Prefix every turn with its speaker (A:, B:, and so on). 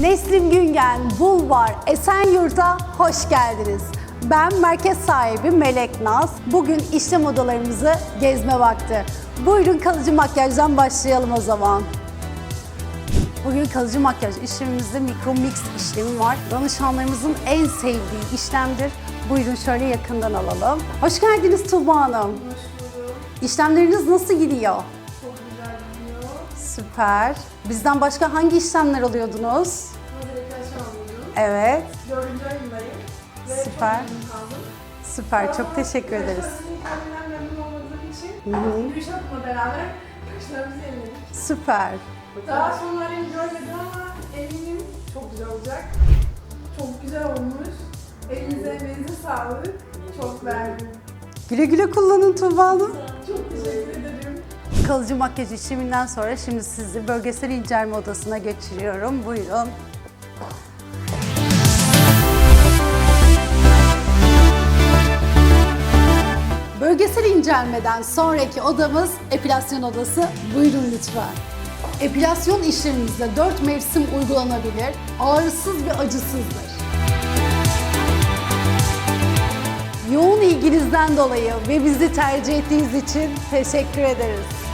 A: Neslim Güngen Bulvar Esenyurt'a hoş geldiniz. Ben merkez sahibi Melek Naz. Bugün işlem odalarımızı gezme vakti. Buyurun kalıcı makyajdan başlayalım o zaman. Bugün kalıcı makyaj işlemimizde mikro mix işlemi var. Danışanlarımızın en sevdiği işlemdir. Buyurun şöyle yakından alalım. Hoş geldiniz Tuğba Hanım. İşlemleriniz nasıl gidiyor?
B: Çok.
A: Süper. Bizden başka hangi işlemler alıyordunuz? Evet.
B: Dördüncü ayındayım.
A: Süper.
B: çok.
A: Süper. Çok
B: Ama
A: teşekkür ederiz.
B: Sizin kendinden memnun olmadığım için Gülşah'la beraber kaşlarımızı yeniledik.
A: Süper.
B: Daha halini görmedim ama eminim çok güzel olacak. Çok güzel olmuş. Elinize emeğinize sağlık. Çok beğendim.
A: Güle güle kullanın Tuğba Hanım. Kalıcı makyaj işleminden sonra şimdi sizi bölgesel incelme odasına geçiriyorum. Buyurun. Bölgesel incelmeden sonraki odamız epilasyon odası. Buyurun lütfen. Epilasyon işlemimizde 4 mevsim uygulanabilir, ağrısız ve acısızdır. Yoğun ilginizden dolayı ve bizi tercih ettiğiniz için teşekkür ederiz.